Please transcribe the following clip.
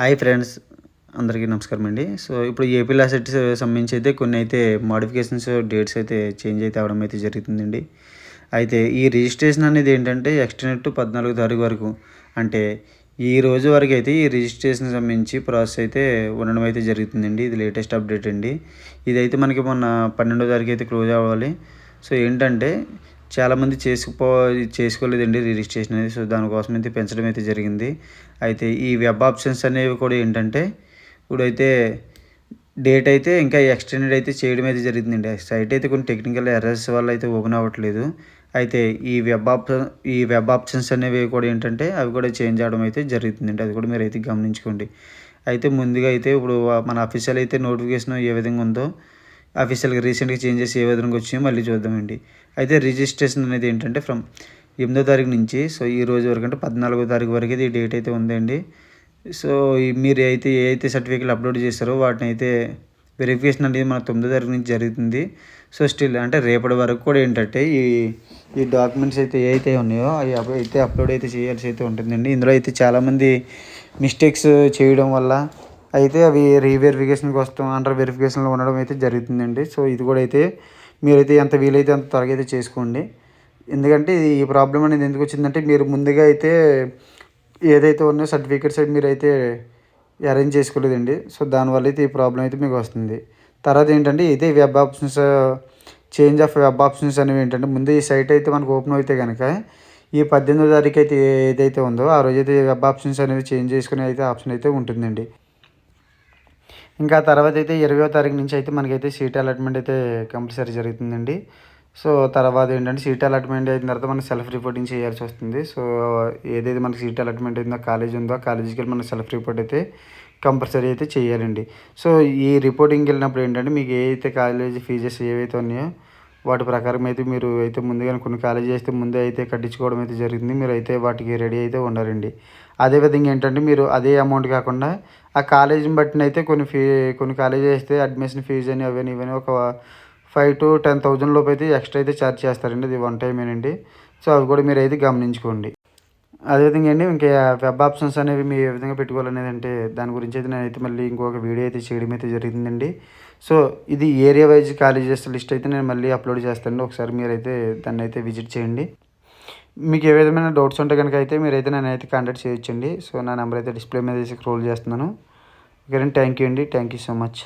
Hi friends అందరికీ నమస్కారం అండి. సో ఇప్పుడు ఏపీ లాసెట్స్ సంబంధించి అయితే కొన్ని అయితే మాడిఫికేషన్స్ డేట్స్ అయితే చేంజ్ అయితే అవడం అయితే జరుగుతుందండి. అయితే ఈ రిజిస్ట్రేషన్ అనేది ఏంటంటే ఎక్స్టెండ్ టు పద్నాలుగు తారీఖు వరకు. అంటే ఈ రోజు వరకు అయితే ఈ రిజిస్ట్రేషన్ సంబంధించి ప్రాసెస్ అయితే ఉండడం అయితే జరుగుతుందండి. ఇది లేటెస్ట్ అప్డేట్ అండి. ఇదైతే మనకి మొన్న పన్నెండో తారీఖు అయితే క్లోజ్ అవ్వాలి. సో ఏంటంటే చాలామంది చేసుకుపో చేసుకోలేదండి రిజిస్ట్రేషన్ అనేది. సో దానికోసం అయితే పెంచడం అయితే జరిగింది. అయితే ఈ వెబ్ ఆప్షన్స్ అనేవి కూడా ఏంటంటే ఇప్పుడైతే డేట్ అయితే ఇంకా ఎక్స్టెండెడ్ అయితే చేయడం అయితే జరిగిందండి. సైట్ అయితే కొన్ని టెక్నికల్ ఎర్రర్స్ వల్ల అయితే ఓపెన్ అవ్వట్లేదు. అయితే ఈ వెబ్ ఆప్షన్ ఈ వెబ్ ఆప్షన్స్ అనేవి కూడా ఏంటంటే అవి కూడా చేంజ్ అవడం అయితే జరుగుతుందండి. అది కూడా మీరు అయితే గమనించుకోండి. అయితే ముందుగా అయితే ఇప్పుడు మన అఫీషియల్ అయితే నోటిఫికేషన్ ఏ విధంగా ఉందో అఫీషియల్గా రీసెంట్గా చేంజెస్ ఏ విధంగా వచ్చాయో మళ్ళీ చూద్దామండి. అయితే రిజిస్ట్రేషన్ అనేది ఏంటంటే ఫ్రమ్ ఎనిమిదో తారీఖు నుంచి సో ఈ రోజు వరకు అంటే పద్నాలుగో తారీఖు వరకు అయితే ఈ డేట్ అయితే ఉందండి. సో మీరు అయితే ఏ అయితే సర్టిఫికేట్లు అప్లోడ్ చేస్తారో వాటిని అయితే వెరిఫికేషన్ అనేది మన తొమ్మిదో తారీఖు నుంచి జరుగుతుంది. సో స్టిల్ అంటే రేపటి వరకు కూడా ఏంటంటే ఈ ఈ డాక్యుమెంట్స్ అయితే ఏ అయితే ఉన్నాయో అవి అయితే అప్లోడ్ అయితే చేయాల్సి అయితే ఉంటుందండి. ఇందులో అయితే చాలామంది మిస్టేక్స్ చేయడం వల్ల అయితే అవి రీవెరిఫికేషన్కి వస్తాం అండర్ వెరిఫికేషన్లో ఉండడం అయితే జరుగుతుందండి. సో ఇది కూడా అయితే మీరైతే ఎంత వీలైతే అంత త్వరగా అయితే చేసుకోండి. ఎందుకంటే ఈ ప్రాబ్లం అనేది ఎందుకు వచ్చిందంటే మీరు ముందుగా అయితే ఏదైతే ఉన్నాయో సర్టిఫికేట్స్ అయితే మీరైతే అరేంజ్ చేసుకోలేదండి. సో దానివల్ల అయితే ఈ ప్రాబ్లం అయితే మీకు వస్తుంది. తర్వాత ఏంటంటే ఇదే web options change of web options అనేవి ఏంటంటే ముందు ఈ సైట్ అయితే మనకు ఓపెన్ అయితే కనుక ఈ పద్దెనిమిదో తారీఖు అయితే ఏదైతే ఉందో ఆ రోజు అయితే వెబ్ ఆప్షన్స్ అనేవి చేంజ్ చేసుకునే అయితే ఆప్షన్ అయితే ఉంటుందండి. ఇంకా తర్వాత అయితే ఇరవయో తారీఖు నుంచి అయితే మనకైతే సీట్ అలాట్మెంట్ అయితే కంపల్సరీ జరుగుతుందండి. సో తర్వాత ఏంటంటే సీట్ అలాట్మెంట్ అయిన తర్వాత మనం సెల్ఫ్ రిపోర్టింగ్ చేయాల్సి వస్తుంది. సో ఏదైతే మనకి సీట్ అలాట్మెంట్ అయిందో కాలేజ్ ఉందో కాలేజీకి వెళ్ళి మనం సెల్ఫ్ రిపోర్ట్ అయితే కంపల్సరీ అయితే చేయాలండి. సో ఈ రిపోర్టింగ్కి వెళ్ళినప్పుడు ఏంటంటే మీకు ఏ అయితే కాలేజీ ఫీజెస్ ఏవైతే ఉన్నాయో వాటి ప్రకారం అయితే మీరు అయితే ముందుగానే కొన్ని కాలేజీ అయితే ముందే అయితే కట్టించుకోవడం అయితే జరిగింది. మీరు అయితే వాటికి రెడీ అయితే ఉండాలండి అదేవిధంగా ఏంటంటే మీరు అదే అమౌంట్ కాకుండా ఆ కాలేజీని బట్టిన అయితే కొన్ని ఫీ కొన్ని కాలేజీ అయితే అడ్మిషన్ ఫీజు అని అవన్నీ ఇవన్నీ ఒక ఫైవ్ టు టెన్ థౌజండ్ లోపు అయితే ఎక్స్ట్రా అయితే ఛార్జ్ చేస్తారండి. ఇది వన్ టైమేనండి సో అవి కూడా మీరు అయితే గమనించుకోండి. అదేవిధంగా అండి ఇంకా వెబ్ ఆప్షన్స్ అనేవి మీ ఏ విధంగా పెట్టుకోవాలనేది అంటే దాని గురించి అయితే నేనైతే మళ్ళీ ఇంకొక వీడియో అయితే చేయడం అయితే జరిగిందండి. సో ఇది ఏరియా వైజ్ కాలేజెస్ లిస్ట్ అయితే నేను మళ్ళీ అప్లోడ్ చేస్తాను ఒకసారి మీరైతే దాన్ని అయితే విజిట్ చేయండి. మీకు ఏ విధమైన డౌట్స్ ఉంటే కనుక అయితే మీరైతే నన్ను అయితే కాంటాక్ట్ చేయొచ్చండి. సో నా నెంబర్ అయితే డిస్ప్లే మీద స్క్రోల్ చేస్తున్నాను. ఓకే థ్యాంక్ యూ అండి. Thank you so much